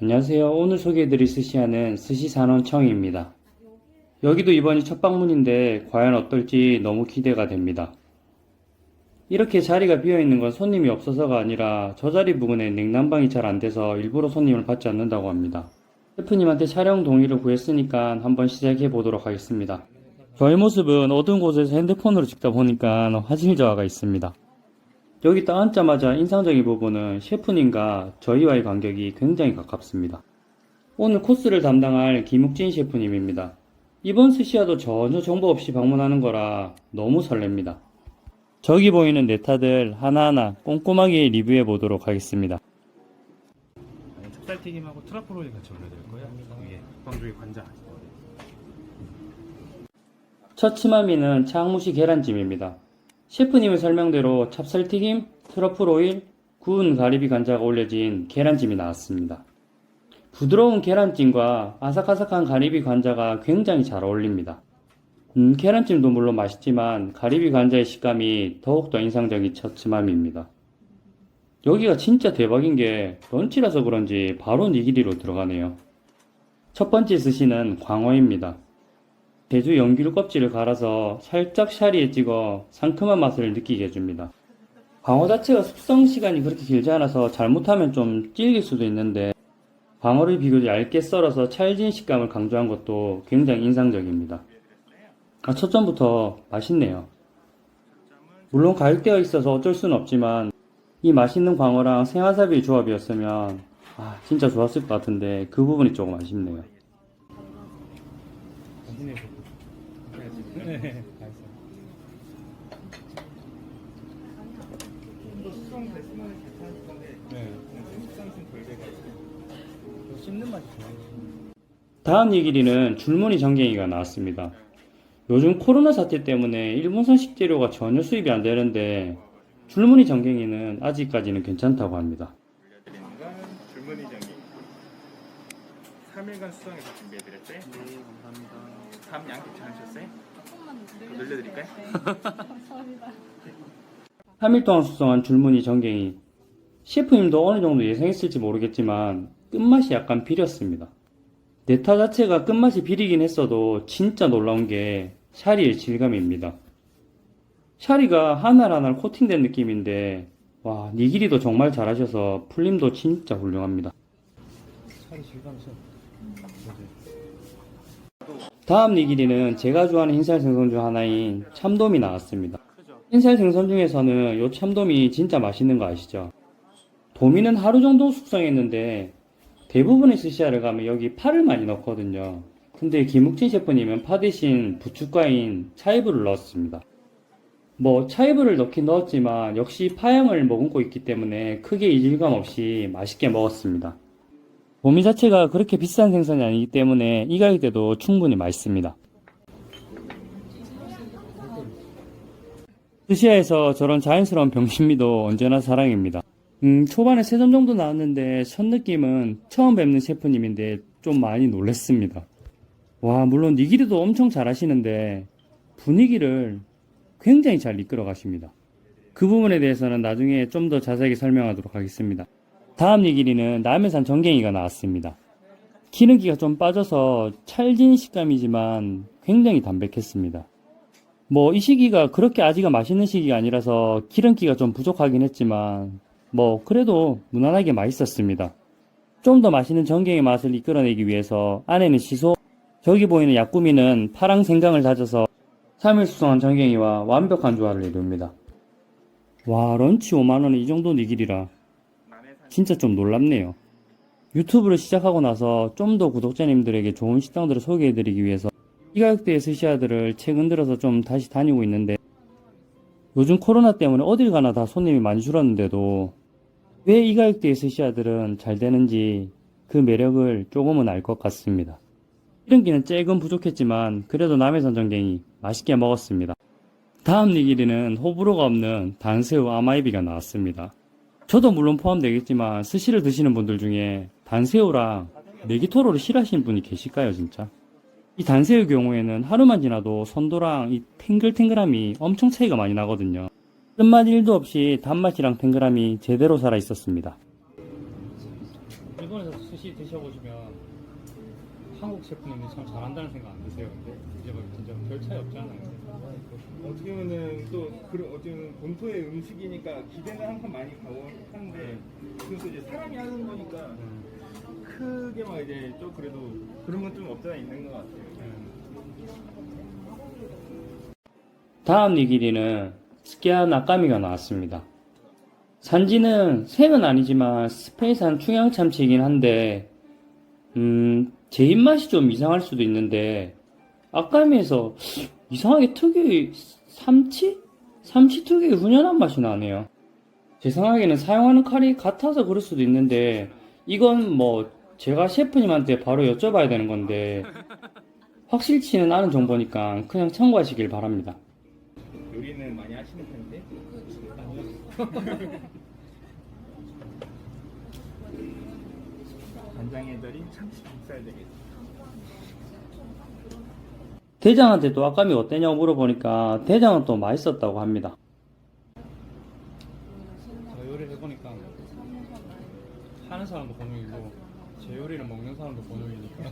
안녕하세요. 오늘 소개해드릴 스시야는 스시산원청입니다. 여기도 이번이 첫 방문인데 과연 어떨지 너무 기대가 됩니다. 이렇게 자리가 비어있는 건 손님이 없어서가 아니라 저 자리 부근에 냉난방이 잘 안 돼서 일부러 손님을 받지 않는다고 합니다. 셰프님한테 촬영 동의를 구했으니까 한번 시작해 보도록 하겠습니다. 저의 모습은 어두운 곳에서 핸드폰으로 찍다 보니까 화질 저하가 있습니다. 여기 딱 앉자마자 인상적인 부분은 셰프님과 저희와의 간격이 굉장히 가깝습니다. 오늘 코스를 담당할 김욱진 셰프님입니다. 이번 스시야도 전혀 정보 없이 방문하는 거라 너무 설렙니다. 저기 보이는 네타들 하나하나 꼼꼼하게 리뷰해 보도록 하겠습니다. 찹쌀튀김하고 트러플 오일 같이 올려드릴 거예요. 위에 광주의 관자. 첫 치마미는 창무시 계란찜입니다. 셰프님의 설명대로 찹쌀튀김, 트러플 오일, 구운 가리비 간자가 올려진 계란찜이 나왔습니다. 부드러운 계란찜과 아삭아삭한 가리비 관자가 굉장히 잘 어울립니다. 음, 계란찜도 물론 맛있지만 가리비 관자의 식감이 더욱더 인상적인 첫 치마미입니다. 여기가 진짜 대박인 게 런치라서 그런지 바로 니기리로 들어가네요. 첫 번째 스시는 광어입니다. 제주 연기류 껍질을 갈아서 살짝 샤리에 찍어 상큼한 맛을 느끼게 해줍니다. 광어 자체가 숙성 시간이 그렇게 길지 않아서 잘못하면 좀 질길 수도 있는데 광어를 비교적 얇게 썰어서 찰진 식감을 강조한 것도 굉장히 인상적입니다. 아, 첫 점부터 맛있네요. 물론 가격대가 있어서 어쩔 수는 없지만 이 맛있는 광어랑 생와사비의 조합이었으면 아, 진짜 좋았을 것 같은데 그 부분이 조금 아쉽네요. 당신의 네, 좋아요. 다음 얘기리는 줄무늬 전갱이가 나왔습니다. 요즘 코로나 사태 때문에 일본산 식재료가 전혀 수입이 안 되는데 줄무늬 전갱이는 아직까지는 괜찮다고 합니다. 올려드리는 건 줄무늬 전기. 3일간 수성해서 준비해드렸어요. 네, 감사합니다. 다음 양 괜찮으셨어요? 더 늘려드릴까요? 3일 동안 숙성한 줄무늬 전갱이. 셰프님도 어느 정도 예상했을지 모르겠지만 끝맛이 약간 비렸습니다. 네타 자체가 끝맛이 비리긴 했어도 진짜 놀라운 게 샤리의 질감입니다. 샤리가 하나하나 코팅된 느낌인데 와 니기리도 정말 잘하셔서 풀림도 진짜 훌륭합니다. 살이 질감이 좀. 다음 니기리는 제가 좋아하는 흰살 생선 중 하나인 참돔이 나왔습니다. 흰살 생선 중에서는 요 참돔이 진짜 맛있는 거 아시죠? 도미는 하루 정도 숙성했는데 대부분의 스시야를 가면 여기 파를 많이 넣거든요. 근데 김욱진 셰프님은 파 대신 부추가인 차이브를 넣었습니다. 뭐 차이브를 넣긴 넣었지만 역시 파향을 머금고 있기 때문에 크게 이질감 없이 맛있게 먹었습니다. 도미 자체가 그렇게 비싼 생선이 아니기 때문에 이 가격대도 충분히 맛있습니다. 스시야에서 저런 자연스러운 병신미도 언제나 사랑입니다. 음, 초반에 세점 정도 나왔는데 첫 느낌은 처음 뵙는 셰프님인데 좀 많이 놀랬습니다. 와, 물론 니기리도 엄청 잘 하시는데 분위기를 굉장히 잘 이끌어 가십니다. 그 부분에 대해서는 나중에 좀 더 자세하게 설명하도록 하겠습니다. 다음 니기리는 남해산 전갱이가 나왔습니다. 기름기가 좀 빠져서 찰진 식감이지만 굉장히 담백했습니다. 뭐 이 시기가 그렇게 아직은 맛있는 시기가 아니라서 기름기가 좀 부족하긴 했지만 뭐 그래도 무난하게 맛있었습니다. 좀 더 맛있는 전갱의 맛을 이끌어내기 위해서 안에는 시소, 저기 보이는 약구미는 파랑 생강을 다져서 3일 수성한 전갱이와 완벽한 조화를 이룹니다. 와 런치 5만원에 이 정도 니길이라 진짜 좀 놀랍네요. 유튜브를 시작하고 나서 좀 더 구독자님들에게 좋은 식당들을 소개해드리기 위해서 이 가격대의 스시야들을 최근 들어서 좀 다시 다니고 있는데 요즘 코로나 때문에 어딜 가나 다 손님이 많이 줄었는데도 왜 이 가격대의 스시야들은 잘 되는지 그 매력을 조금은 알 것 같습니다. 기름기는 조금 부족했지만 그래도 남해산 전갱이 맛있게 먹었습니다. 다음 니기리는 호불호가 없는 단새우 아마이비가 나왔습니다. 저도 물론 포함되겠지만 스시를 드시는 분들 중에 단새우랑 네기토로를 싫어하시는 분이 계실까요 진짜? 이 단새우 경우에는 하루만 지나도 선도랑 이 탱글탱글함이 엄청 차이가 많이 나거든요. 끝맛 1도 없이 단맛이랑 탱글함이 제대로 살아 있었습니다. 일본에서 스시 드셔보시면 한국 셰프님이 참 잘한다는 생각 안 드세요? 근데 이제 뭐 진짜 별 차이 없잖아요. 어떻게 보면은 또 그런 어떻게 보면 본토의 음식이니까 기대는 항상 많이 가고 하는데 그래서 이제 사람이 하는 거니까 음, 크게 막 이제 좀 그래도 그런 건 좀 없잖아 있는 것 같아요. 음. 다음 니기리는 스키아 나까미가 나왔습니다. 산지는 생은 아니지만 스페인산 충양 참치이긴 한데 음, 제 입맛이 좀 이상할 수도 있는데 아까미에서 이상하게 특유의 삼치? 삼치 특유의 훈연한 맛이 나네요. 제 생각에는 사용하는 칼이 같아서 그럴 수도 있는데 이건 뭐 제가 셰프님한테 바로 여쭤봐야 되는 건데 확실치는 않은 정보니까 그냥 참고하시길 바랍니다. 요리는 많이 하시는 편인데 간장에 절인 참치 볶살 되겠죠. 대장한테 또 아까미 어땠냐고 물어보니까 대장은 또 맛있었다고 합니다. 저 요리 해보니까 하는 사람도 본능이고 제 요리를 먹는 사람도 본능이니까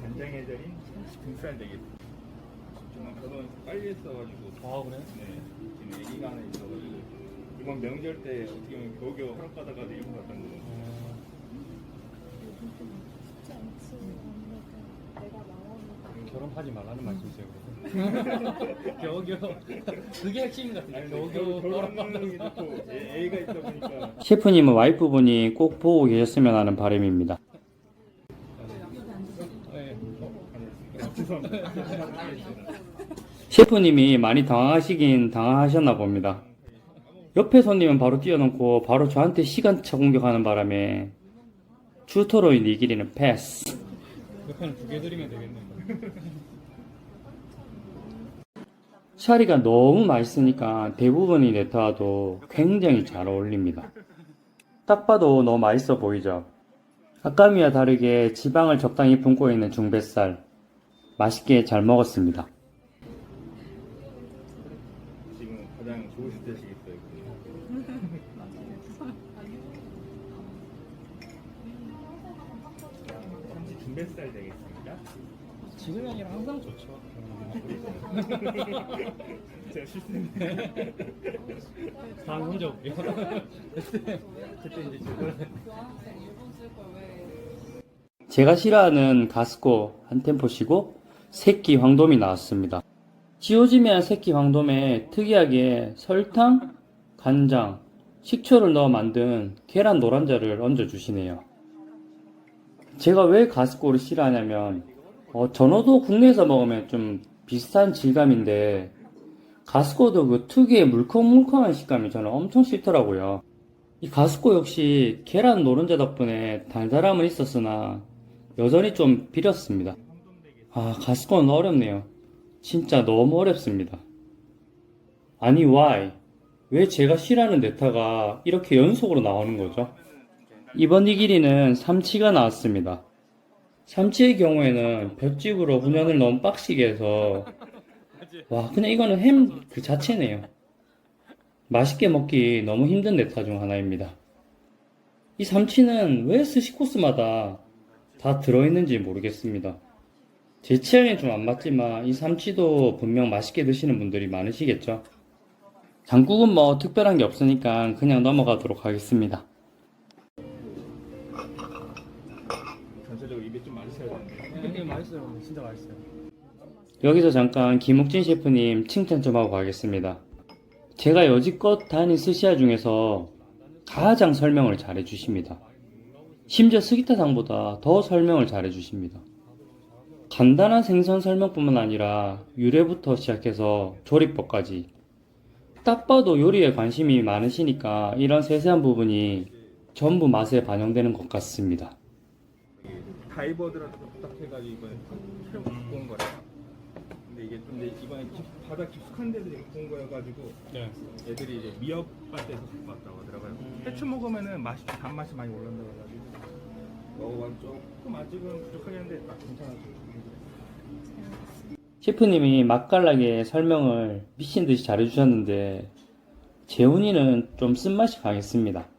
간장에 절인 참치 등살 되겠죠. 정말 결혼 빨리 했어가지고 아 그래? 네 지금 애기가 하나 있어가지고 이번 명절 때 어떻게 보면 겨우겨우 허락받아가지고 일본 갔던 거. 결혼하지 말라는 말씀이세요? 겨우겨우 그게 핵심 같은데 아니, 근데 결- 결혼하는 게 좋고 애- 애가 있다 보니까 셰프님은 와이프분이 꼭 보고 계셨으면 하는 바람입니다. 아, 죄송합니다. 셰프님이 많이 당황하시긴 당황하셨나 봅니다. 옆에 손님은 바로 뛰어넘고 바로 저한테 시간차 공격하는 바람에 주토로인 니기리는 패스. 옆에는 두개 드리면 되겠네요. 샤리가 너무 맛있으니까 대부분이 네타와도 굉장히 잘 어울립니다. 딱 봐도 너무 맛있어 보이죠? 아까미와 다르게 지방을 적당히 품고 있는 중뱃살. 맛있게 잘 먹었습니다. 지금 가장 좋으실 때시겠 중뱃살 되겠습니다. 지금이 아니라 항상 좋죠. 제가 실수했네요. 다음 혼자 올게요. 그때, 그때 이제 제가 싫어하는 가스코 한 템포 쉬고 새끼 황돔이 나왔습니다. 지오지면 새끼 황돔에 특이하게 설탕, 간장, 식초를 넣어 만든 계란 노란자를 얹어 주시네요. 제가 왜 가스코를 싫어하냐면 어, 전어도 국내에서 먹으면 좀 비슷한 질감인데 가스코도 그 특유의 물컹물컹한 식감이 저는 엄청 싫더라고요. 이 가스코 역시 계란 노른자 덕분에 달달함은 있었으나 여전히 좀 비렸습니다. 아, 가스코는 어렵네요. 진짜 너무 어렵습니다. 아니, why? 왜 제가 싫어하는 네타가 이렇게 연속으로 나오는 거죠? 이번 이 길이는 삼치가 나왔습니다. 삼치의 경우에는 볏짚으로 훈연을 너무 빡시게 해서 와 그냥 이거는 햄 그 자체네요. 맛있게 먹기 너무 힘든 네타 중 하나입니다. 이 삼치는 왜 스시 코스마다 다 들어있는지 모르겠습니다. 제 취향에 좀 안 맞지만 이 삼치도 분명 맛있게 드시는 분들이 많으시겠죠. 장국은 뭐 특별한 게 없으니까 그냥 넘어가도록 하겠습니다. 맛있어요. 진짜 맛있어요. 여기서 잠깐 김욱진 셰프님 칭찬 좀 하고 가겠습니다. 제가 여지껏 다닌 스시야 중에서 가장 설명을 잘 해 주십니다. 심지어 스기타상보다 더 설명을 잘 해 주십니다. 간단한 생선 설명뿐만 아니라 유래부터 시작해서 조리법까지 딱 봐도 요리에 관심이 많으시니까 이런 세세한 부분이 전부 맛에 반영되는 것 같습니다. 다이버들한테 부탁해가지고 이번에 새로 갖고 온 거라. 근데 이게 좀 이제 이번에 깊, 바다 깊숙한 데서 이제 갖고 온 거여가지고 네. 애들이 이제 미역밭에서 갖고 왔다고 하더라고요. 음. 해초 먹으면은 맛이 단맛이 많이 올라온다고 해가지고 먹어봐 조금 아직은 부족하긴 한데 딱 괜찮아요. 셰프님이 맛깔나게 설명을 미친 듯이 잘해주셨는데 재훈이는 좀 쓴맛이 강했습니다.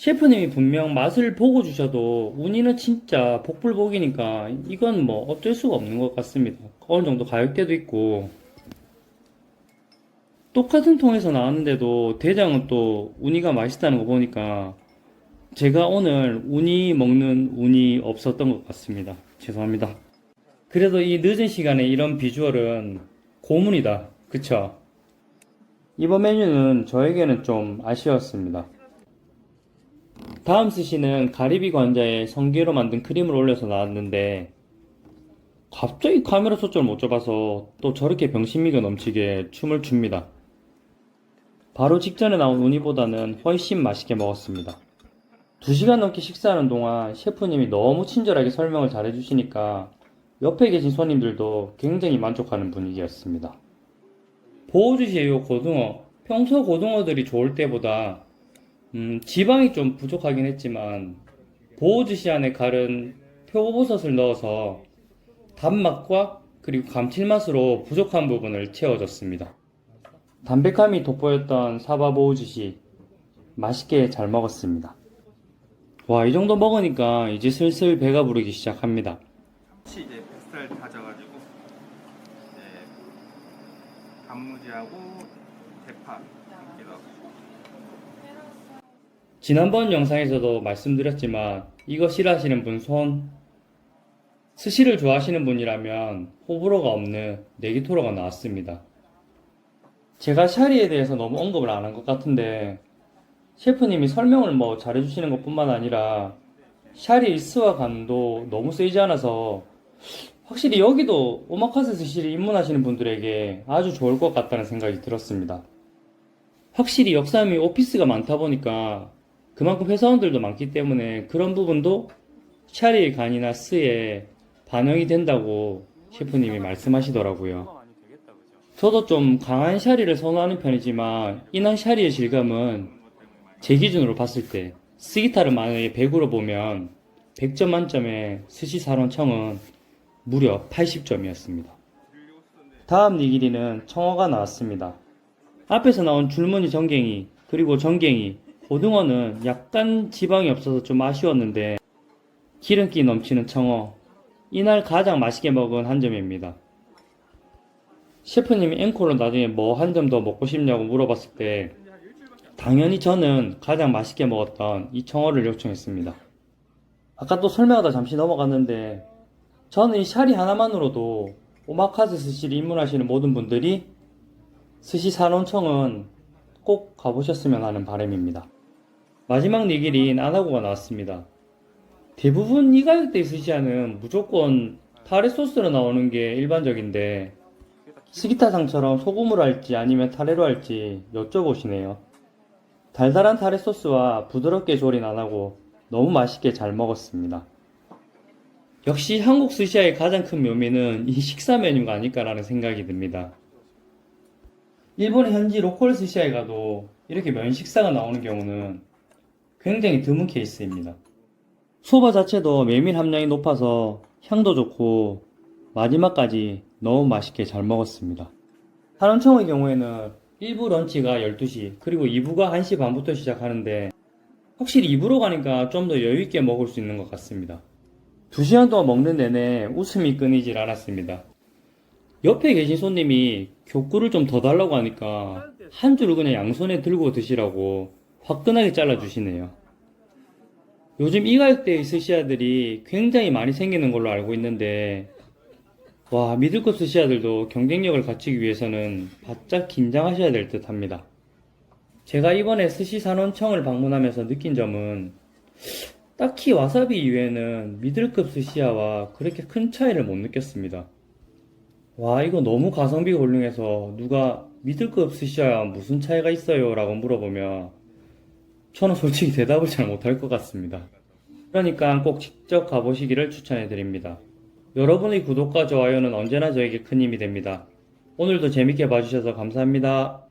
셰프님이 분명 맛을 보고 주셔도 운이는 진짜 복불복이니까 이건 뭐 어쩔 수가 없는 것 같습니다. 어느 정도 가격대도 있고 똑같은 통에서 나왔는데도 대장은 또 우니가 맛있다는 거 보니까 제가 오늘 우니 먹는 운이 없었던 것 같습니다. 죄송합니다. 그래도 이 늦은 시간에 이런 비주얼은 고문이다. 그쵸? 이번 메뉴는 저에게는 좀 아쉬웠습니다. 다음 스시는 가리비 관자에 성게로 만든 크림을 올려서 나왔는데 갑자기 카메라 초점을 못 잡아서 또 저렇게 병신미가 넘치게 춤을 춥니다. 바로 직전에 나온 우니보다는 훨씬 맛있게 먹었습니다. 2시간 넘게 식사하는 동안 셰프님이 너무 친절하게 설명을 잘 해주시니까 옆에 계신 손님들도 굉장히 만족하는 분위기였습니다. 보호주시에요 고등어. 평소 고등어들이 좋을 때보다 음, 지방이 좀 부족하긴 했지만 보호주시 안에 갈은 표고버섯을 넣어서 단맛과 그리고 감칠맛으로 부족한 부분을 채워줬습니다. 담백함이 돋보였던 사바 보호주시 맛있게 잘 먹었습니다. 와, 이 정도 먹으니까 이제 슬슬 배가 부르기 시작합니다. 같이 이제 뱃살 다져가지고 이제 단무지하고 대파 이렇게 넣어. 지난번 영상에서도 말씀드렸지만 이거 싫어하시는 분 손. 스시를 좋아하시는 분이라면 호불호가 없는 네기토로가 나왔습니다. 제가 샤리에 대해서 너무 언급을 안 한 것 같은데 셰프님이 설명을 뭐 잘해주시는 것 뿐만 아니라 샤리 일스와 간도 너무 세지 않아서 확실히 여기도 오마카세 스시를 입문하시는 분들에게 아주 좋을 것 같다는 생각이 들었습니다. 확실히 역삼이 오피스가 많다 보니까 그만큼 회사원들도 많기 때문에 그런 부분도 샤리의 간이나 스에 반영이 된다고 셰프님이 말씀하시더라고요. 저도 좀 강한 샤리를 선호하는 편이지만 인한 샤리의 질감은 제 기준으로 봤을 때 스기타를 만약에 100으로 보면 100점 만점에 스시사론청은 무려 80점이었습니다. 다음 니기리는 청어가 나왔습니다. 앞에서 나온 줄무늬 전갱이 그리고 전갱이 고등어는 약간 지방이 없어서 좀 아쉬웠는데 기름기 넘치는 청어 이날 가장 맛있게 먹은 한 점입니다. 셰프님이 앵콜로 나중에 뭐 한 점 더 먹고 싶냐고 물어봤을 때 당연히 저는 가장 맛있게 먹었던 이 청어를 요청했습니다. 아까 또 설명하다 잠시 넘어갔는데 저는 이 샤리 하나만으로도 오마카세 스시를 입문하시는 모든 분들이 스시 산원청은 꼭 가보셨으면 하는 바람입니다. 마지막 니길인 아나고가 나왔습니다. 대부분 이 가격대 스시야는 무조건 타레 소스로 나오는 게 일반적인데 스기타상처럼 소금으로 할지 아니면 타레로 할지 여쭤보시네요. 달달한 타레 소스와 부드럽게 조린 안하고 너무 맛있게 잘 먹었습니다. 역시 한국 스시야의 가장 큰 묘미는 이 식사 메뉴가 아닐까라는 생각이 듭니다. 일본의 현지 로컬 스시야에 가도 이렇게 면 식사가 나오는 경우는 굉장히 드문 케이스입니다. 소바 자체도 메밀 함량이 높아서 향도 좋고 마지막까지 너무 맛있게 잘 먹었습니다. 한원청의 경우에는 1부 런치가 12시 그리고 2부가 1시 반부터 시작하는데 확실히 2부로 가니까 좀 더 여유있게 먹을 수 있는 것 같습니다. 2시간 동안 먹는 내내 웃음이 끊이질 않았습니다. 옆에 계신 손님이 교구를 좀 더 달라고 하니까 한 줄을 그냥 양손에 들고 드시라고 화끈하게 잘라주시네요. 요즘 이 가격대의 스시야들이 굉장히 많이 생기는 걸로 알고 있는데 와 미들급 스시야들도 경쟁력을 갖추기 위해서는 바짝 긴장하셔야 될 듯 합니다. 제가 이번에 스시 산원청을 방문하면서 느낀 점은 딱히 와사비 이외에는 미들급 스시야와 그렇게 큰 차이를 못 느꼈습니다. 와 이거 너무 가성비가 훌륭해서 누가 미들급 스시야와 무슨 차이가 있어요? 라고 물어보면 저는 솔직히 대답을 잘 못할 것 같습니다. 그러니까 꼭 직접 가보시기를 추천해 드립니다. 여러분의 구독과 좋아요는 언제나 저에게 큰 힘이 됩니다. 오늘도 재밌게 봐주셔서 감사합니다.